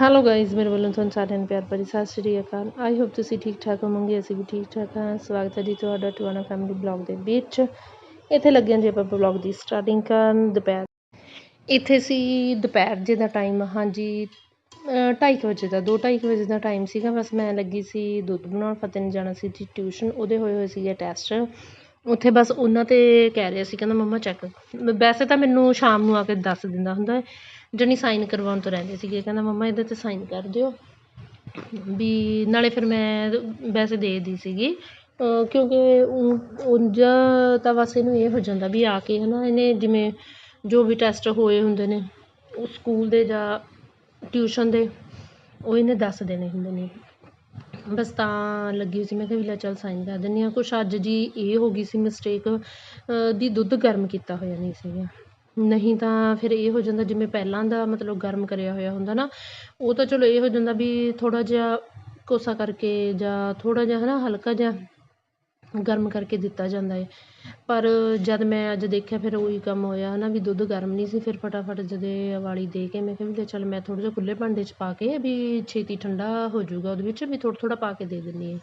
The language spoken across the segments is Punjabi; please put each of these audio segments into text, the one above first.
ਹੈਲੋ ਗਾਇਜ਼ ਮੇਰੇ ਵੱਲੋਂ ਤੁਹਾਨੂੰ ਸਾਰਿਆਂ ਨੂੰ ਪਿਆਰ ਭਰੀ ਸਤਿ ਸ਼੍ਰੀ ਅਕਾਲ ਆਈ ਹੋਪ ਤੁਸੀਂ ਠੀਕ ਠਾਕ ਹੋਵੋਗੇ ਅਸੀਂ ਵੀ ਠੀਕ ਠਾਕ ਹਾਂ ਸਵਾਗਤ ਹੈ ਜੀ ਤੁਹਾਡਾ ਟਵਾਣਾ ਫੈਮਿਲੀ ਬਲੌਗ ਦੇ ਵਿੱਚ ਇੱਥੇ ਲੱਗਿਆ ਜੀ ਆਪਾਂ ਬਲੌਗ ਦੀ ਸਟਾਰਟਿੰਗ ਕਰਨ ਦੁਪਹਿਰ ਇੱਥੇ ਸੀ ਦੁਪਹਿਰ ਜੇ ਦਾ ਟਾਈਮ ਹਾਂਜੀ ਅਹ ਢਾਈ ਕੁ ਵਜੇ ਦਾ ਦੋ ਢਾਈ ਕੁ ਵਜੇ ਦਾ ਟਾਈਮ ਸੀਗਾ ਬਸ ਮੈਂ ਲੱਗੀ ਸੀ ਦੁੱਧ ਬਣਾਉਣ ਫਤਿਹ ਨੇ ਜਾਣਾ ਸੀ ਜੀ ਟਿਊਸ਼ਨ ਉਹਦੇ ਹੋਏ ਹੋਏ ਸੀਗੇ ਟੈਸਟ ਉੱਥੇ ਬਸ ਉਹਨਾਂ ਤੇ ਕਹਿ ਰਿਹਾ ਸੀ ਕਹਿੰਦਾ ਮੰਮਾ ਚੈੱਕ ਵੈਸੇ ਤਾਂ ਮੈਨੂੰ ਸ਼ਾਮ ਨੂੰ ਆ ਕੇ ਦੱਸ ਦਿੰਦਾ ਹੁੰਦਾ ਹੈ ਜਾਣੀ ਸਾਈਨ ਕਰਵਾਉਣ ਤੋਂ ਰਹਿੰਦੇ ਸੀਗੇ। ਕਹਿੰਦਾ, ਮੰਮਾ, ਇਹਦੇ ਤੇ ਸਾਈਨ ਕਰ ਦਿਓ। ਵੀ ਨਾਲੇ ਫਿਰ ਮੈਂ ਵੈਸੇ ਦੇ ਦੀ ਸੀਗੀ। ਕਿਉਂਕਿ ਉਂ- ਉਂਝ ਤਾਂ ਬਸ ਇਹਨੂੰ ਇਹ ਹੋ ਜਾਂਦਾ ਵੀ ਆ ਕੇ ਹੈ ਨਾ ਇਹਨੇ ਜਿਵੇਂ ਜੋ ਵੀ ਟੈਸਟ ਹੋਏ ਹੁੰਦੇ ਨੇ, ਉਹ ਸਕੂਲ ਦੇ ਜਾਂ ਟਿਊਸ਼ਨ ਦੇ, ਉਹ ਇਹਨੇ ਦੱਸ ਦੇਣੇ ਹੁੰਦੇ ਨੇ। ਬਸ ਤਾਂ ਲੱਗੀ ਹੋਈ ਸੀ। ਮੈਂ ਕਿਹਾ, ਵੀ ਲੈ ਚੱਲ ਸਾਈਨ ਕਰ ਦਿੰਦੀ ਹਾਂ। ਕੁਛ ਅੱਜ ਜੀ ਇਹ ਹੋ ਗਈ ਸੀ ਮਿਸਟੇਕ ਦੀ ਦੁੱਧ ਗਰਮ ਕੀਤਾ ਹੋਇਆ ਨਹੀਂ ਸੀਗਾ। ਨਹੀਂ ਤਾਂ ਫਿਰ ਇਹ ਹੋ ਜਾਂਦਾ ਜਿਵੇਂ ਪਹਿਲਾਂ ਦਾ ਮਤਲਬ ਗਰਮ ਕਰਿਆ ਹੋਇਆ ਹੁੰਦਾ ਨਾ, ਉਹ ਤਾਂ ਚਲੋ ਇਹ ਹੋ ਜਾਂਦਾ ਵੀ ਥੋੜ੍ਹਾ ਜਿਹਾ ਕੋਸਾ ਕਰਕੇ ਜਾਂ ਥੋੜ੍ਹਾ ਜਿਹਾ ਹੈ ਨਾ ਹਲਕਾ ਜਿਹਾ ਗਰਮ ਕਰਕੇ ਦਿੱਤਾ ਜਾਂਦਾ ਹੈ। ਪਰ ਜਦ ਮੈਂ ਅੱਜ ਦੇਖਿਆ ਫਿਰ ਉਹੀ ਕੰਮ ਹੋਇਆ ਹੈ ਨਾ ਵੀ ਦੁੱਧ ਗਰਮ ਨਹੀਂ ਸੀ, ਫਿਰ ਫਟਾਫਟ ਜਦੇ ਵਾਲੀ ਦੇ ਕੇ ਮੈਂ ਕਿਹਾ ਵੀ ਲੈ ਚੱਲ ਮੈਂ ਥੋੜ੍ਹਾ ਜਿਹਾ ਖੁੱਲ੍ਹੇ ਭਾਂਡੇ 'ਚ ਪਾ ਕੇ ਵੀ ਛੇਤੀ ਠੰਡਾ ਹੋ ਜਾਊਗਾ ਉਹਦੇ ਵਿੱਚ ਵੀ ਥੋੜ੍ਹਾ ਥੋੜ੍ਹਾ ਪਾ ਕੇ ਦੇ ਦਿੰਦੀ ਹਾਂ।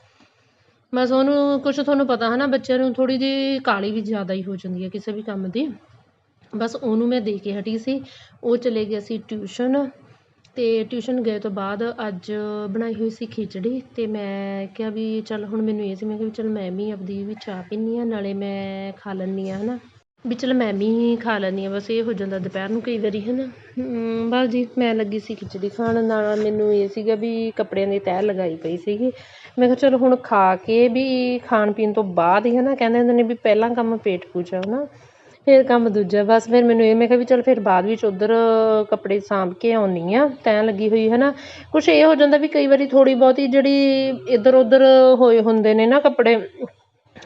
ਬਸ ਉਹਨੂੰ ਕੁਛ ਤੁਹਾਨੂੰ ਪਤਾ ਹੈ ਨਾ ਬੱਚਿਆਂ ਨੂੰ ਥੋੜ੍ਹੀ ਜਿਹੀ ਕਾਹਲੀ ਵੀ ਜ਼ਿਆਦਾ ਹੀ ਹੋ ਜਾਂਦੀ ਹੈ ਕਿਸੇ ਵੀ ਕੰਮ ਦੀ। ਬਸ ਉਹਨੂੰ ਮੈਂ ਦੇ ਕੇ ਹਟੀ ਸੀ। ਉਹ ਚਲੇ ਗਿਆ ਸੀ ਟਿਊਸ਼ਨ ਅਤੇ ਟਿਊਸ਼ਨ ਗਏ ਤੋਂ ਬਾਅਦ ਅੱਜ ਬਣਾਈ ਹੋਈ ਸੀ ਖਿਚੜੀ ਅਤੇ ਮੈਂ ਕਿਹਾ ਵੀ ਚੱਲ ਹੁਣ ਮੈਨੂੰ ਇਹ ਸੀ, ਮੈਂ ਕਿਹਾ ਵੀ ਚੱਲ ਮੈਂ ਵੀ ਆਪਦੀ ਵੀ ਚਾਹ ਪੀਂਦੀ ਹਾਂ, ਨਾਲੇ ਮੈਂ ਖਾ ਲੈਂਦੀ ਹਾਂ ਹੈ ਨਾ ਵੀ ਚੱਲ ਮੈਂ ਵੀ ਖਾ ਲੈਂਦੀ ਹਾਂ, ਬਸ ਇਹ ਹੋ ਜਾਂਦਾ ਦੁਪਹਿਰ ਨੂੰ ਕਈ ਵਾਰੀ ਹੈ ਨਾ ਬਸ ਜੀ ਮੈਂ ਲੱਗੀ ਸੀ ਖਿਚੜੀ ਖਾਣ ਨਾਲ ਮੈਨੂੰ ਇਹ ਸੀਗਾ ਵੀ ਕੱਪੜਿਆਂ ਦੀ ਤਹਿ ਲਗਾਈ ਪਈ ਸੀਗੀ। ਮੈਂ ਕਿਹਾ ਚਲੋ ਹੁਣ ਖਾ ਕੇ ਵੀ ਖਾਣ ਪੀਣ ਤੋਂ ਬਾਅਦ ਹੀ ਹੈ ਨਾ ਕਹਿੰਦੇ ਹੁੰਦੇ ਨੇ ਵੀ ਪਹਿਲਾਂ ਕੰਮ ਪੇਟ ਪੂਜਾ ਹੈ ਨਾ ਫਿਰ ਕੰਮ ਦੂਜਾ, ਬਸ ਫਿਰ ਮੈਨੂੰ ਇਹ, ਮੈਂ ਕਿਹਾ ਵੀ ਚੱਲ ਫਿਰ ਬਾਅਦ ਵਿੱਚ ਉੱਧਰ ਕੱਪੜੇ ਸਾਂਭ ਕੇ ਆਉਂਦੀ ਹਾਂ ਤੈਅ ਲੱਗੀ ਹੋਈ ਹੈ ਨਾ ਕੁਛ ਇਹ ਹੋ ਜਾਂਦਾ ਵੀ ਕਈ ਵਾਰੀ ਥੋੜ੍ਹੀ ਬਹੁਤੀ ਜਿਹੜੀ ਇੱਧਰ ਉੱਧਰ ਹੋਏ ਹੁੰਦੇ ਨੇ ਨਾ ਕੱਪੜੇ,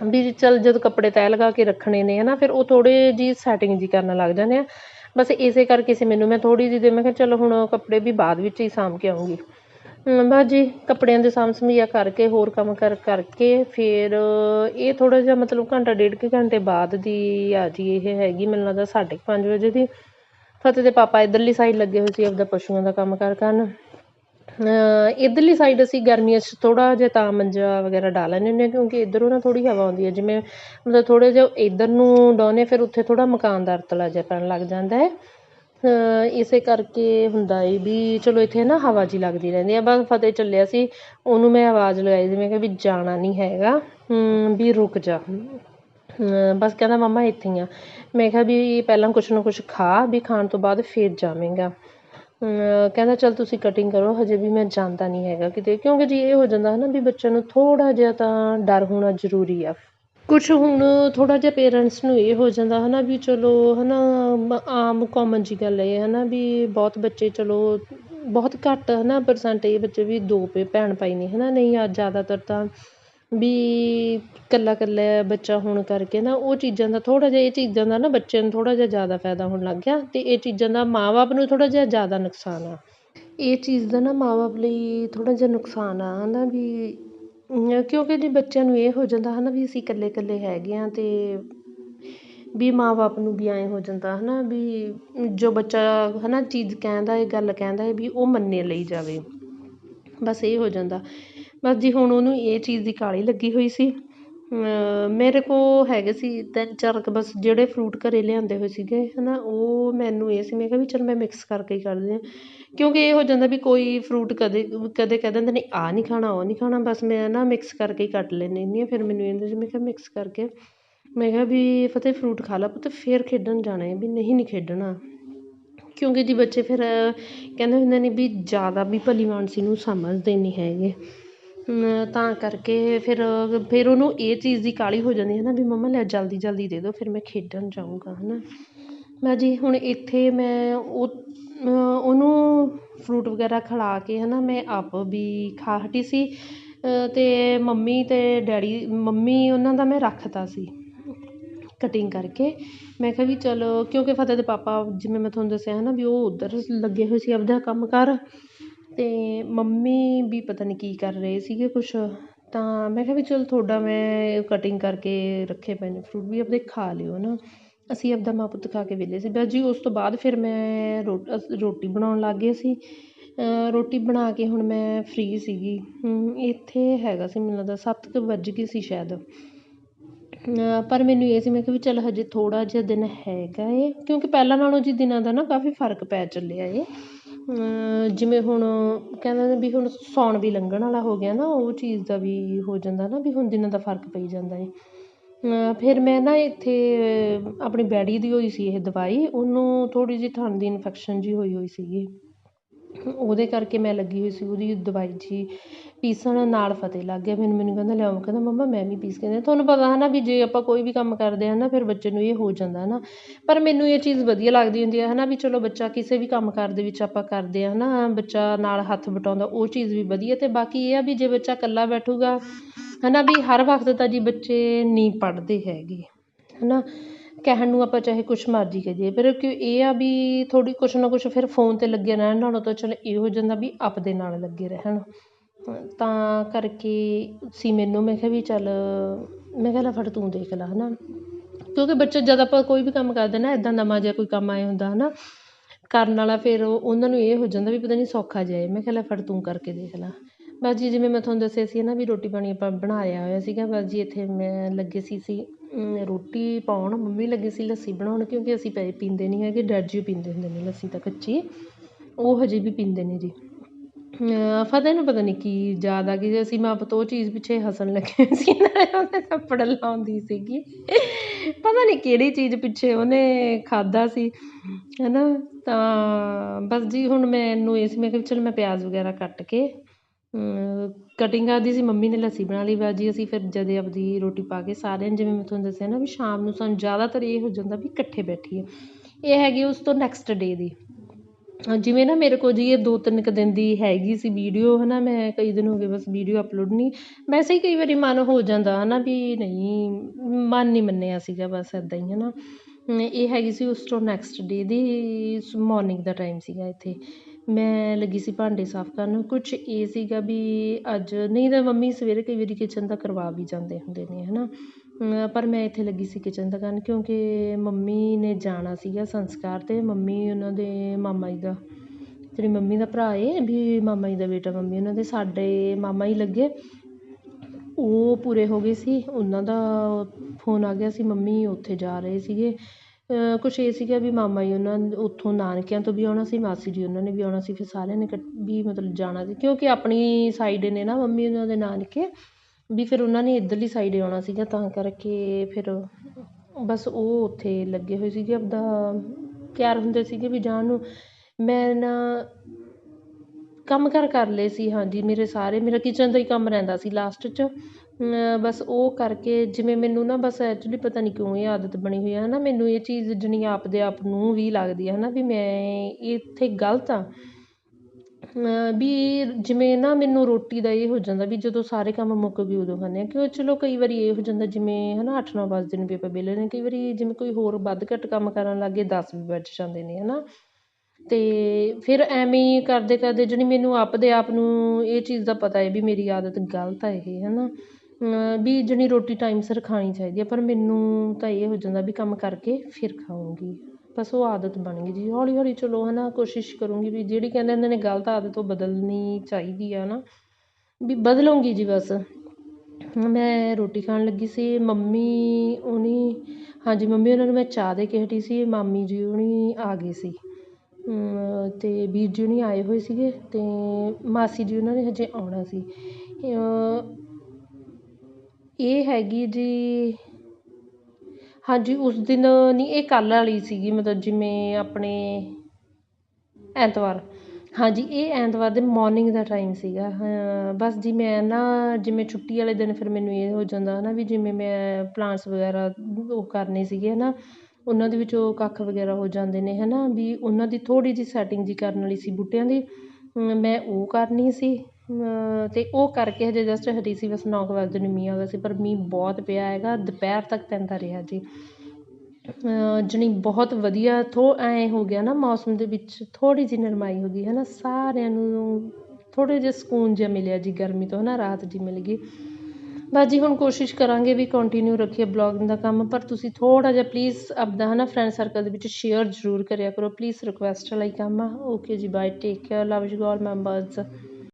ਵੀ ਚੱਲ ਜਦੋਂ ਕੱਪੜੇ ਤੈਅ ਲਗਾ ਕੇ ਰੱਖਣੇ ਨੇ ਹੈ ਨਾ ਫਿਰ ਉਹ ਥੋੜ੍ਹੇ ਜਿਹੀ ਸੈਟਿੰਗ ਜੀ ਕਰਨ ਲੱਗ ਜਾਂਦੇ ਆ। ਬਸ ਇਸੇ ਕਰਕੇ ਸੀ ਮੈਨੂੰ, ਮੈਂ ਥੋੜ੍ਹੀ ਜਿਹੀ ਦੇ ਮੈਂ ਕਿਹਾ ਚਲੋ ਹੁਣ ਕੱਪੜੇ ਵੀ ਬਾਅਦ ਵਿੱਚ ਹੀ ਸਾਂਭ ਕੇ ਆਉਂਗੀ। ਹਮ, ਜੀ ਕੱਪੜਿਆਂ ਦੇ ਸਾਂਭ ਸੰਭੀਆ ਕਰਕੇ ਹੋਰ ਕੰਮ ਕਰ ਕਰਕੇ ਫਿਰ ਇਹ ਥੋੜ੍ਹਾ ਜਿਹਾ ਮਤਲਬ ਘੰਟਾ ਡੇਢ ਕੁ ਘੰਟੇ ਬਾਅਦ ਦੀ ਆ ਜੀ ਇਹ ਹੈਗੀ ਮੈਨੂੰ ਲੱਗਦਾ ਸਾਢੇ ਕੁ ਪੰਜ ਵਜੇ ਦੀ। ਫਤਿਹ ਦੇ ਪਾਪਾ ਇੱਧਰਲੀ ਸਾਈਡ ਲੱਗੇ ਹੋਏ ਸੀ ਆਪਦਾ ਪਸ਼ੂਆਂ ਦਾ ਕੰਮ ਕਾਰ ਕਰਨ। ਇੱਧਰਲੀ ਸਾਈਡ ਅਸੀਂ ਗਰਮੀਆਂ 'ਚ ਥੋੜ੍ਹਾ ਜਿਹਾ ਤਾਂ ਮੰਜਾ ਵਗੈਰਾ ਡਾ ਲੈਂਦੇ ਹੁੰਦੇ ਹਾਂ ਕਿਉਂਕਿ ਇੱਧਰੋਂ ਨਾ ਥੋੜ੍ਹੀ ਹਵਾ ਆਉਂਦੀ ਹੈ। ਜਿਵੇਂ ਮਤਲਬ ਥੋੜ੍ਹੇ ਜਿਹਾ ਇੱਧਰ ਨੂੰ ਡਾਉਂਦੇ ਫਿਰ ਉੱਥੇ ਥੋੜ੍ਹਾ ਮਕਾਨਦਾਰ ਤਲਾ ਜਿਹਾ ਪੈਣ ਲੱਗ ਜਾਂਦਾ ਹੈ। ਇਸੇ ਕਰਕੇ ਹੁੰਦਾ ਏ ਵੀ ਚਲੋ ਇੱਥੇ ਨਾ ਹਵਾ ਜੀ ਲੱਗਦੀ ਰਹਿੰਦੀ ਆ। ਬਸ ਫਤਿਹ ਚੱਲਿਆ ਸੀ, ਉਹਨੂੰ ਮੈਂ ਆਵਾਜ਼ ਲਗਾਈ ਸੀ, ਮੈਂ ਕਿਹਾ ਵੀ ਜਾਣਾ ਨਹੀਂ ਹੈਗਾ ਵੀ ਰੁਕ ਜਾ। ਬਸ ਕਹਿੰਦਾ ਮੰਮਾ ਇੱਥੇ ਹੀ ਆ। ਮੈਂ ਕਿਹਾ ਵੀ ਪਹਿਲਾਂ ਕੁਛ ਨਾ ਕੁਛ ਖਾ, ਵੀ ਖਾਣ ਤੋਂ ਬਾਅਦ ਫਿਰ ਜਾਵੇਂਗਾ। ਕਹਿੰਦਾ ਚੱਲ ਤੁਸੀਂ ਕਟਿੰਗ ਕਰੋ, ਹਜੇ ਵੀ ਮੈਂ ਜਾਂਦਾ ਨਹੀਂ ਹੈਗਾ ਕਿਤੇ। ਕਿਉਂਕਿ ਜੀ ਇਹ ਹੋ ਜਾਂਦਾ ਹੈ ਨਾ ਵੀ ਬੱਚਿਆਂ ਨੂੰ ਥੋੜ੍ਹਾ ਜਿਹਾ ਤਾਂ ਡਰ ਹੋਣਾ ਜ਼ਰੂਰੀ ਆ। ਕੁਛ ਹੁਣ ਥੋੜ੍ਹਾ ਜਿਹਾ ਪੇਰੈਂਟਸ ਨੂੰ ਇਹ ਹੋ ਜਾਂਦਾ ਹੈ ਨਾ ਵੀ ਚਲੋ ਹੈ ਨਾ ਆਮ ਕੋਮਨ ਜਿਹੀ ਗੱਲ ਇਹ ਹੈ ਨਾ ਵੀ ਬਹੁਤ ਬੱਚੇ ਚਲੋ ਬਹੁਤ ਘੱਟ ਹੈ ਨਾ ਪਰਸੈਂਟ ਇਹ ਬੱਚੇ ਵੀ ਦੋ ਭੇ- ਭੈਣ ਭਾਈ ਨੇ ਹੈ ਨਾ ਨਹੀਂ ਆ ਜ਼ਿਆਦਾਤਰ ਤਾਂ ਵੀ ਇਕੱਲਾ ਇਕੱਲਾ ਬੱਚਾ ਹੋਣ ਕਰਕੇ ਨਾ ਉਹ ਚੀਜ਼ਾਂ ਦਾ ਥੋੜ੍ਹਾ ਜਿਹਾ ਇਹ ਚੀਜ਼ਾਂ ਦਾ ਨਾ ਬੱਚਿਆਂ ਨੂੰ ਥੋੜ੍ਹਾ ਜਿਹਾ ਜ਼ਿਆਦਾ ਫਾਇਦਾ ਹੋਣ ਲੱਗ ਗਿਆ ਅਤੇ ਇਹ ਚੀਜ਼ਾਂ ਦਾ ਮਾਂ ਬਾਪ ਨੂੰ ਥੋੜ੍ਹਾ ਜਿਹਾ ਜ਼ਿਆਦਾ ਨੁਕਸਾਨ ਆ। ਇਹ ਚੀਜ਼ ਦਾ ਨਾ ਮਾਂ ਬਾਪ ਲਈ ਥੋੜ੍ਹਾ ਜਿਹਾ ਨੁਕਸਾਨ ਆ ਹੈ ਨਾ ਵੀ ਕਿਉਂਕਿ ਜੇ ਬੱਚਿਆਂ ਨੂੰ ਇਹ ਹੋ ਜਾਂਦਾ ਹੈ ਨਾ ਵੀ ਅਸੀਂ ਇਕੱਲੇ ਇਕੱਲੇ ਹੈਗੇ ਹਾਂ ਅਤੇ ਵੀ ਮਾਂ ਬਾਪ ਨੂੰ ਵੀ ਐਂ ਹੋ ਜਾਂਦਾ ਹੈ ਨਾ ਵੀ ਜੋ ਬੱਚਾ ਹੈ ਨਾ ਚੀਜ਼ ਕਹਿੰਦਾ ਹੈ, ਗੱਲ ਕਹਿੰਦਾ ਹੈ ਵੀ ਉਹ ਮੰਨੇ ਲਈ ਜਾਵੇ। ਬਸ ਇਹ ਹੋ ਜਾਂਦਾ। ਬਸ ਜੀ ਹੁਣ ਉਹਨੂੰ ਇਹ ਚੀਜ਼ ਦੀ ਕਾਹਲੀ ਲੱਗੀ ਹੋਈ ਸੀ। ਮੇਰੇ ਕੋਲ ਹੈਗੇ ਸੀ ਤਿੰਨ ਚਾਰ ਕੁ, ਬਸ ਜਿਹੜੇ ਫਰੂਟ ਘਰ ਲਿਆਂਦੇ ਹੋਏ ਸੀਗੇ ਹੈ ਨਾ ਉਹ ਮੈਨੂੰ ਇਹ ਸੀ, ਮੈਂ ਕਿਹਾ ਵੀ ਚੱਲ ਮੈਂ ਮਿਕਸ ਕਰਕੇ ਹੀ ਕਰਦੇ ਹਾਂ। ਕਿਉਂਕਿ ਇਹ ਹੋ ਜਾਂਦਾ ਵੀ ਕੋਈ ਫਰੂਟ ਕਦੇ ਕਦੇ ਕਹਿ ਦਿੰਦੇ ਨੇ, ਆਹ ਨਹੀਂ ਖਾਣਾ, ਉਹ ਨਹੀਂ ਖਾਣਾ, ਬਸ ਮੈਂ ਨਾ ਮਿਕਸ ਕਰਕੇ ਹੀ ਕੱਟ ਲੈਂਦੀ ਹੁੰਦੀ ਹਾਂ, ਫਿਰ ਮੈਨੂੰ ਇਹ ਹੁੰਦਾ ਸੀ, ਮੈਂ ਕਿਹਾ ਮਿਕਸ ਕਰਕੇ। ਮੈਂ ਕਿਹਾ ਵੀ ਫਤਿਹ ਫਰੂਟ ਖਾ ਲਾ ਪੁੱਤ, ਫਿਰ ਖੇਡਣ ਜਾਣਾ ਹੈ, ਵੀ ਨਹੀਂ ਨਹੀਂ ਖੇਡਣਾ। ਕਿਉਂਕਿ ਜੀ ਬੱਚੇ ਫਿਰ ਕਹਿੰਦੇ ਹੁੰਦੇ ਨੇ ਵੀ ਜ਼ਿਆਦਾ ਵੀ ਭਲੀ ਮਾਨਸੀ ਨੂੰ ਸਮਝਦੇ ਨਹੀਂ ਹੈਗੇ। ਤਾਂ ਕਰਕੇ ਫਿਰ ਫਿਰ ਉਹਨੂੰ ਇਹ ਚੀਜ਼ ਦੀ ਕਾਹਲੀ ਹੋ ਜਾਂਦੀ ਹੈ ਨਾ ਵੀ ਮੰਮਾ ਲੈ ਜਲਦੀ ਜਲਦੀ ਦੇ ਦਿਓ, ਫਿਰ ਮੈਂ ਖੇਡਣ ਜਾਊਂਗਾ ਹੈ ਨਾ ਮੈਂ ਜੀ ਹੁਣ ਇੱਥੇ ਮੈਂ ਉਹ ਉਹਨੂੰ ਫਰੂਟ ਵਗੈਰਾ ਖਿਲਾ ਕੇ ਹੈ ਨਾ ਮੈਂ ਆਪ ਵੀ ਖਾ ਹਟੀ ਸੀ। ਅਤੇ ਮੰਮੀ ਅਤੇ ਡੈਡੀ, ਮੰਮੀ ਉਹਨਾਂ ਦਾ ਮੈਂ ਰੱਖਤਾ ਸੀ। ਕਟਿੰਗ ਕਰਕੇ। ਮੈਂ ਕਿਹਾ ਵੀ ਚਲੋ, ਕਿਉਂਕਿ ਫਤਿਹ ਦੇ ਪਾਪਾ, ਜਿਵੇਂ ਮੈਂ ਤੁਹਾਨੂੰ ਦੱਸਿਆ ਹੈ ਨਾ ਵੀ ਉਹ ਉੱਧਰ ਲੱਗੇ ਹੋਏ ਸੀ ਆਪਦਾ ਕੰਮ ਕਾਰ। ਅਤੇ ਮੰਮੀ ਵੀ ਪਤਾ ਨਹੀਂ ਕੀ ਕਰ ਰਹੇ ਸੀਗੇ ਕੁਛ। ਤਾਂ ਮੈਂ ਕਿਹਾ ਵੀ ਚਲ ਤੁਹਾਡਾ ਮੈਂ ਕਟਿੰਗ ਕਰਕੇ ਰੱਖੇ ਪਏ ਨੇ ਫਰੂਟ ਵੀ ਆਪਣੇ ਖਾ ਲਿਓ ਨਾ। ਅਸੀਂ ਆਪਦਾ ਮਾਂ ਪੁੱਤ ਖਾ ਕੇ ਵਿਹਲੇ ਸੀ। ਬਸ ਜੀ, ਉਸ ਤੋਂ ਬਾਅਦ ਫਿਰ ਮੈਂ ਰੋ ਅਸ- ਰੋਟੀ ਬਣਾਉਣ ਲੱਗ ਗਏ ਸੀ। ਰੋਟੀ ਬਣਾ ਕੇ ਹੁਣ ਮੈਂ ਫਰੀ ਸੀਗੀ। ਇੱਥੇ ਹੈਗਾ ਸੀ ਮੈਨੂੰ ਲੱਗਦਾ ਸੱਤ ਕੁ ਵੱਜ ਗਏ ਸੀ ਸ਼ਾਇਦ। ਪਰ ਮੈਨੂੰ ਇਹ ਸੀ, ਮੈਂ ਕਿਹਾ ਵੀ ਚੱਲ ਹਜੇ ਥੋੜ੍ਹਾ ਜਿਹਾ ਦਿਨ ਹੈਗਾ ਏ। ਕਿਉਂਕਿ ਪਹਿਲਾਂ ਨਾਲੋਂ ਜੀ ਦਿਨਾਂ ਦਾ ਨਾ ਕਾਫੀ ਫ਼ਰਕ ਪੈ ਚੱਲਿਆ ਏ। ਜਿਵੇਂ ਹੁਣ ਕਹਿੰਦੇ ਨੇ ਵੀ ਹੁਣ ਸਾਉਣ ਵੀ ਲੰਘਣ ਵਾਲਾ ਹੋ ਗਿਆ ਨਾ, ਉਹ ਚੀਜ਼ ਦਾ ਵੀ ਹੋ ਜਾਂਦਾ ਨਾ, ਵੀ ਹੁਣ ਦਿਨਾਂ ਦਾ ਫ਼ਰਕ ਪਈ ਜਾਂਦਾ ਏ। ਫਿਰ ਮੈਂ ਨਾ ਇੱਥੇ ਆਪਣੀ ਬੈਡੀ ਦੀ ਹੋਈ ਸੀ ਇਹ ਦਵਾਈ, ਉਹਨੂੰ ਥੋੜ੍ਹੀ ਜਿਹੀ ਥਣ ਦੀ ਇਨਫੈਕਸ਼ਨ ਜਿਹੀ ਹੋਈ ਹੋਈ ਸੀਗੀ। ਉਹਦੇ ਕਰਕੇ ਮੈਂ ਲੱਗੀ ਹੋਈ ਸੀ ਉਹਦੀ ਦਵਾਈ ਜੀ। ਪੀਸਣ ਨਾਲ ਫਤਿਹ ਲੱਗ ਗਿਆ। ਮੈਨੂੰ ਮੈਨੂੰ ਕਹਿੰਦਾ, ਲਿਆਓ। ਕਹਿੰਦਾ, ਮੰਮਾ, ਮੈਂ ਵੀ ਪੀਸ ਕੇ ਦੇ ਤੁਹਾਨੂੰ ਪਤਾ ਹੈ ਨਾ ਵੀ ਜੇ ਆਪਾਂ ਕੋਈ ਵੀ ਕੰਮ ਕਰਦੇ ਹਾਂ ਨਾ, ਫਿਰ ਬੱਚੇ ਨੂੰ ਇਹ ਹੋ ਜਾਂਦਾ ਨਾ। ਪਰ ਮੈਨੂੰ ਇਹ ਚੀਜ਼ ਵਧੀਆ ਲੱਗਦੀ ਹੁੰਦੀ ਹੈ ਹੈ ਨਾ, ਵੀ ਚਲੋ ਬੱਚਾ ਕਿਸੇ ਵੀ ਕੰਮ ਕਾਰ ਦੇ ਵਿੱਚ ਆਪਾਂ ਕਰਦੇ ਹਾਂ ਨਾ, ਬੱਚਾ ਨਾਲ ਹੱਥ ਵਟਾਉਂਦਾ, ਉਹ ਚੀਜ਼ ਵੀ ਵਧੀਆ। ਅਤੇ ਬਾਕੀ ਇਹ ਆ ਵੀ ਜੇ ਬੱਚਾ ਇਕੱਲਾ ਬੈਠੂਗਾ, ਹੈ ਨਾ, ਵੀ ਹਰ ਵਕਤ ਤਾਂ ਜੀ ਬੱਚੇ ਨਹੀਂ ਪੜ੍ਹਦੇ ਹੈਗੇ, ਹੈ ਨਾ। ਕਹਿਣ ਨੂੰ ਆਪਾਂ ਚਾਹੇ ਕੁਛ ਮਰਜ਼ੀ ਕਹੀਏ ਪਰ ਕਿ ਇਹ ਆ ਵੀ ਥੋੜ੍ਹੀ ਕੁਛ ਨਾ ਕੁਛ ਫਿਰ ਫੋਨ 'ਤੇ ਲੱਗੇ ਰਹਿਣ ਨਾਲੋਂ ਤਾਂ ਚਲ ਇਹ ਹੋ ਜਾਂਦਾ ਵੀ ਆਪਦੇ ਨਾਲ ਲੱਗੇ ਰਹਿਣ। ਤਾਂ ਕਰਕੇ ਸੀ ਮੈਨੂੰ, ਮੈਂ ਕਿਹਾ ਵੀ ਚੱਲ, ਮੈਂ ਕਿਹਾ ਲੈ ਫੜ ਤੂੰ ਦੇਖ ਲਾ ਹੈ ਨਾ ਕਿਉਂਕਿ ਬੱਚੇ ਜਦ ਆਪਾਂ ਕੋਈ ਵੀ ਕੰਮ ਕਰਦੇ ਨਾ ਇੱਦਾਂ ਨਵਾਂ ਜਿਹਾ ਕੋਈ ਕੰਮ ਆਇਆ ਹੁੰਦਾ ਹੈ ਨਾ ਕਰਨ ਵਾਲਾ ਫਿਰ ਉਹਨਾਂ ਨੂੰ ਇਹ ਹੋ ਜਾਂਦਾ ਵੀ ਪਤਾ ਨਹੀਂ ਸੌਖਾ ਜਿਹਾ ਹੈ। ਮੈਂ ਕਿਹਾ ਲੈ ਫੜ ਤੂੰ ਕਰਕੇ ਦੇਖ ਲਾ। ਬਸ ਜੀ, ਜਿਵੇਂ ਮੈਂ ਤੁਹਾਨੂੰ ਦੱਸਿਆ ਸੀ ਨਾ ਵੀ ਰੋਟੀ ਪਾਣੀ ਆਪਾਂ ਬਣਾ ਲਿਆ ਹੋਇਆ ਸੀਗਾ, ਬਸ ਜੀ ਇੱਥੇ ਮੈਂ ਲੱਗੇ ਸੀ ਸੀ ਰੋਟੀ ਪਾਉਣ, ਮੰਮੀ ਲੱਗੇ ਸੀ ਲੱਸੀ ਬਣਾਉਣ, ਕਿਉਂਕਿ ਅਸੀਂ ਪੈ ਪੀਂਦੇ ਨਹੀਂ ਹੈਗੇ, ਡੈਡ ਜੀ ਪੀਂਦੇ ਹੁੰਦੇ ਨੇ ਲੱਸੀ ਤਾਂ ਕੱਚੀ, ਉਹ ਹਜੇ ਵੀ ਪੀਂਦੇ ਨੇ ਜੀ। ਫਤਿਹ ਨੂੰ ਪਤਾ ਨਹੀਂ ਕੀ ਯਾਦ ਆ ਗਈ ਅਸੀਂ ਮਾਂ ਪੁੱਤ ਉਹ ਚੀਜ਼ ਪਿੱਛੇ ਹੱਸਣ ਲੱਗੇ ਸੀ ਨਾ, ਉਹਨੇ ਥੱਪੜ ਲਾਉਂਦੀ ਸੀਗੀ। ਪਤਾ ਨਹੀਂ ਕਿਹੜੀ ਚੀਜ਼ ਪਿੱਛੇ ਉਹਨੇ ਖਾਦਾ ਸੀ, ਹੈਨਾ? ਤਾਂ ਬਸ ਜੀ, ਹੁਣ ਮੈਨੂੰ ਇਹ ਸੀ, ਮੈਂ ਕਿਹਾ ਚਲ ਮੈਂ ਪਿਆਜ਼ ਵਗੈਰਾ ਕੱਟ ਕੇ ਕਟਿੰਗ ਕਰਦੀ ਸੀ, ਮੰਮੀ ਨੇ ਲੱਸੀ ਬਣਾ ਲਈ ਵਾ ਜੀ ਅਸੀਂ ਫਿਰ ਜਦੇ ਆਪਦੀ ਰੋਟੀ ਪਾ ਕੇ ਸਾਰਿਆਂ ਨੇ ਜਿਵੇਂ ਮੈਂ ਤੁਹਾਨੂੰ ਦੱਸਿਆ ਨਾ ਵੀ ਸ਼ਾਮ ਨੂੰ ਸਾਨੂੰ ਜ਼ਿਆਦਾਤਰ ਇਹ ਹੋ ਜਾਂਦਾ ਵੀ ਇਕੱਠੇ ਬੈਠੀਏ। ਇਹ ਹੈਗੀ ਉਸ ਤੋਂ ਨੈਕਸਟ ਡੇ ਦੀ। ਜਿਵੇਂ ਨਾ ਮੇਰੇ ਕੋਲ ਜੀ ਇਹ ਦੋ ਤਿੰਨ ਕੁ ਦਿਨ ਦੀ ਹੈਗੀ ਸੀ ਵੀਡੀਓ ਹੈ ਨਾ ਮੈਂ ਕਈ ਦਿਨ ਹੋ ਗਏ ਬਸ ਵੀਡੀਓ ਅਪਲੋਡ ਨਹੀਂ, ਵੈਸੇ ਹੀ ਕਈ ਵਾਰੀ ਮਨ ਹੋ ਜਾਂਦਾ ਹੈ ਨਾ ਵੀ ਨਹੀਂ, ਮਨ ਨਹੀਂ ਮੰਨਿਆ ਸੀਗਾ ਬਸ ਇੱਦਾਂ ਹੀ ਹੈ ਨਾ ਇਹ ਹੈਗੀ ਸੀ ਉਸ ਤੋਂ ਨੈਕਸਟ ਡੇ ਦੀ ਮੋਰਨਿੰਗ ਦਾ ਟਾਈਮ ਸੀਗਾ ਇੱਥੇ। ਮੈਂ ਲੱਗੀ ਸੀ ਭਾਂਡੇ ਸਾਫ਼ ਕਰਨ। ਕੁਛ ਇਹ ਸੀਗਾ ਵੀ ਅੱਜ, ਨਹੀਂ ਤਾਂ ਮੰਮੀ ਸਵੇਰੇ ਕਈ ਵਾਰੀ ਕਿਚਨ ਦਾ ਕਰਵਾ ਵੀ ਜਾਂਦੇ ਹੁੰਦੇ ਨੇ ਹੈ ਨਾ ਪਰ ਮੈਂ ਇੱਥੇ ਲੱਗੀ ਸੀ ਕਿਚਨ ਦਾ ਕਰਨ ਕਿਉਂਕਿ ਮੰਮੀ ਨੇ ਜਾਣਾ ਸੀਗਾ ਸੰਸਕਾਰ 'ਤੇ। ਮੰਮੀ ਉਹਨਾਂ ਦੇ ਮਾਮਾ ਜੀ ਦਾ, ਜਿਹੜੀ ਮੰਮੀ ਦਾ ਭਰਾ ਏ, ਵੀ ਮਾਮਾ ਜੀ ਦਾ ਬੇਟਾ ਮੰਮੀ ਉਹਨਾਂ ਦੇ, ਸਾਡੇ ਮਾਮਾ ਹੀ ਲੱਗੇ। ਉਹ ਪੂਰੇ ਹੋ ਗਏ ਸੀ। ਉਹਨਾਂ ਦਾ ਫੋਨ ਆ ਗਿਆ ਸੀ। ਮੰਮੀ ਉੱਥੇ ਜਾ ਰਹੇ ਸੀਗੇ। ਕੁਛ ਇਹ ਸੀਗਾ ਵੀ ਮਾਮਾ ਜੀ ਉਹਨਾਂ ਉੱਥੋਂ ਨਾਨਕਿਆਂ ਤੋਂ ਵੀ ਆਉਣਾ ਸੀ, ਮਾਸੀ ਜੀ ਉਹਨਾਂ ਨੇ ਵੀ ਆਉਣਾ ਸੀ, ਫਿਰ ਸਾਰਿਆਂ ਨੇ ਇਕੱਠ ਵੀ ਮਤਲਬ ਜਾਣਾ ਸੀ। ਕਿਉਂਕਿ ਆਪਣੀ ਸਾਈਡ ਨੇ ਨਾ ਮੰਮੀ ਉਹਨਾਂ ਦੇ ਨਾਨਕੇ, ਵੀ ਫਿਰ ਉਹਨਾਂ ਨੇ ਇੱਧਰਲੀ ਸਾਈਡ ਆਉਣਾ ਸੀਗਾ, ਤਾਂ ਕਰਕੇ ਫਿਰ ਬਸ ਉਹ ਉੱਥੇ ਲੱਗੇ ਹੋਏ ਸੀਗੇ, ਆਪਦਾ ਤਿਆਰ ਹੁੰਦੇ ਸੀਗੇ ਵੀ ਜਾਣ ਨੂੰ। ਮੈਂ ਨਾ ਕੰਮ ਕਾਰ ਕਰ ਲਏ ਸੀ, ਹਾਂਜੀ, ਮੇਰੇ ਸਾਰੇ, ਮੇਰਾ ਕਿਚਨ ਦਾ ਹੀ ਕੰਮ ਰਹਿੰਦਾ ਸੀ ਲਾਸਟ 'ਚ। ਬਸ ਉਹ ਕਰਕੇ ਜਿਵੇਂ ਮੈਨੂੰ ਨਾ ਬਸ ਐਕਚੁਲੀ ਪਤਾ ਨਹੀਂ ਕਿਉਂ ਇਹ ਆਦਤ ਬਣੀ ਹੋਈ ਆ ਹੈ ਨਾ ਮੈਨੂੰ ਇਹ ਚੀਜ਼ ਜਾਣੀ ਆਪਦੇ ਆਪ ਨੂੰ ਵੀ ਲੱਗਦੀ ਆ ਹੈ ਨਾ ਵੀ ਮੈਂ ਇੱਥੇ ਗਲਤ ਹਾਂ ਵੀ ਜਿਵੇਂ ਨਾ ਮੈਨੂੰ ਰੋਟੀ ਦਾ ਇਹ ਹੋ ਜਾਂਦਾ ਵੀ ਜਦੋਂ ਸਾਰੇ ਕੰਮ ਮੁੱਕ ਗਏ ਉਦੋਂ ਖਾਂਦੇ ਹਾਂ ਕਿਉਂ? ਚਲੋ ਕਈ ਵਾਰੀ ਇਹ ਹੋ ਜਾਂਦਾ ਜਿਵੇਂ ਹੈ ਨਾ ਅੱਠ ਨੌ ਵੱਜਦੇ ਨੇ ਵੀ ਆਪਾਂ ਵਿਹਲੇ ਨੇ, ਕਈ ਵਾਰੀ ਜਿਵੇਂ ਕੋਈ ਹੋਰ ਵੱਧ ਘੱਟ ਕੰਮ ਕਰਨ ਲੱਗ ਗਏ ਦਸ ਵੀ ਵੱਜ ਜਾਂਦੇ ਨੇ ਹੈ ਨਾ ਅਤੇ ਫਿਰ ਐਵੇਂ ਕਰਦੇ ਕਰਦੇ ਜਾਣੀ ਮੈਨੂੰ ਆਪਦੇ ਆਪ ਨੂੰ ਇਹ ਚੀਜ਼ ਦਾ ਪਤਾ ਹੈ ਵੀ ਮੇਰੀ ਆਦਤ ਗਲਤ ਹੈ ਇਹ ਹੈ ਨਾ ਵੀ ਜਾਣੀ ਰੋਟੀ ਟਾਈਮ ਸਿਰ ਖਾਣੀ ਚਾਹੀਦੀ ਹੈ ਪਰ ਮੈਨੂੰ ਤਾਂ ਇਹ ਹੋ ਜਾਂਦਾ ਵੀ ਕੰਮ ਕਰਕੇ ਫਿਰ ਖਾਊਂਗੀ। ਬਸ ਉਹ ਆਦਤ ਬਣ ਗਈ ਜੀ। ਹੌਲੀ ਹੌਲੀ ਚਲੋ ਹੈ ਨਾ ਕੋਸ਼ਿਸ਼ ਕਰੂੰਗੀ ਵੀ ਜਿਹੜੀ ਕਹਿੰਦੇ ਹੁੰਦੇ ਨੇ ਗਲਤ ਆਦਤ ਉਹ ਬਦਲਣੀ ਚਾਹੀਦੀ ਆ ਹੈ ਨਾ ਵੀ ਬਦਲੂੰਗੀ ਜੀ ਬਸ। ਮੈਂ ਰੋਟੀ ਖਾਣ ਲੱਗੀ ਸੀ, ਮੰਮੀ ਉਹਨੀ, ਹਾਂਜੀ ਮੰਮੀ ਉਹਨਾਂ ਨੂੰ ਮੈਂ ਚਾਹ ਦੇ ਕੇ ਹਟੀ ਸੀ, ਮਾਮੀ ਜੀ ਹੁਣੀ ਆ ਗਏ ਸੀ। ਅਤੇ ਵੀਰ ਜੀ ਹੁਣੀ ਆਏ ਹੋਏ ਸੀਗੇ ਅਤੇ ਮਾਸੀ ਜੀ ਉਹਨਾਂ ਨੇ ਹਜੇ ਆਉਣਾ ਸੀ। ਇਹ ਹੈਗੀ ਜੀ, ਹਾਂਜੀ, ਉਸ ਦਿਨ ਨਹੀਂ, ਇਹ ਕੱਲ੍ਹ ਵਾਲੀ ਸੀਗੀ, ਮਤਲਬ ਜਿਵੇਂ ਆਪਣੇ ਐਤਵਾਰ। ਹਾਂਜੀ, ਇਹ ਐਤਵਾਰ ਦੇ ਮੋਰਨਿੰਗ ਦਾ ਟਾਈਮ ਸੀਗਾ। ਬਸ ਜੀ ਮੈਂ ਨਾ, ਜਿਵੇਂ ਛੁੱਟੀ ਵਾਲੇ ਦਿਨ ਫਿਰ ਮੈਨੂੰ ਇਹ ਹੋ ਜਾਂਦਾ ਹੈ ਨਾ ਵੀ ਜਿਵੇਂ ਮੈਂ ਪਲਾਂਟਸ ਵਗੈਰਾ ਉਹ ਕਰਨੇ ਸੀਗੇ ਹੈ ਨਾ ਉਹਨਾਂ ਦੇ ਵਿੱਚ ਉਹ ਕੱਖ ਵਗੈਰਾ ਹੋ ਜਾਂਦੇ ਨੇ ਹੈ ਨਾ ਵੀ ਉਹਨਾਂ ਦੀ ਥੋੜ੍ਹੀ ਜਿਹੀ ਸੈਟਿੰਗ ਜੀ ਕਰਨ ਵਾਲੀ ਸੀ ਬੂਟਿਆਂ ਦੀ। ਮੈਂ ਉਹ ਕਰਨੀ ਸੀ। ਅਤੇ ਉਹ ਕਰਕੇ ਹਜੇ ਜਸਟ ਹਟੀ ਸੀ, ਬਸ ਨੌ ਕੁ ਵਜੇ ਨੂੰ ਮੀਂਹ ਆ ਗਿਆ ਸੀ, ਪਰ ਮੀਂਹ ਬਹੁਤ ਪਿਆ ਹੈਗਾ, ਦੁਪਹਿਰ ਤੱਕ ਪੈਂਦਾ ਰਿਹਾ ਜੀ। ਜਾਣੀ ਬਹੁਤ ਵਧੀਆ, ਥੋ ਐਂ ਹੋ ਗਿਆ ਨਾ ਮੌਸਮ ਦੇ ਵਿੱਚ, ਥੋੜ੍ਹੀ ਜਿਹੀ ਨਰਮਾਈ ਹੋ ਗਈ ਹੈ ਨਾ ਸਾਰਿਆਂ ਨੂੰ ਥੋੜ੍ਹਾ ਜਿਹਾ ਸਕੂਨ ਜਿਹਾ ਮਿਲਿਆ ਜੀ, ਗਰਮੀ ਤੋਂ ਹੈ ਨਾ ਰਾਹਤ ਜੀ ਮਿਲ ਗਈ। ਬਾਜੀ ਹੁਣ ਕੋਸ਼ਿਸ਼ ਕਰਾਂਗੇ ਵੀ ਕੰਟੀਨਿਊ ਰੱਖੀਏ ਬਲੌਗਿੰਗ ਦਾ ਕੰਮ, ਪਰ ਤੁਸੀਂ ਥੋੜ੍ਹਾ ਜਿਹਾ ਪਲੀਜ਼ ਆਪਦਾ ਨਾ ਫਰੈਂਡ ਸਰਕਲ ਦੇ ਵਿੱਚ ਸ਼ੇਅਰ ਜ਼ਰੂਰ ਕਰਿਆ ਕਰੋ ਪਲੀਜ਼ ਰਿਕੁਐਸਟ ਵਾਲਾ ਹੀ ਕੰਮ ਆ। ਓਕੇ ਜੀ bye take care love you all members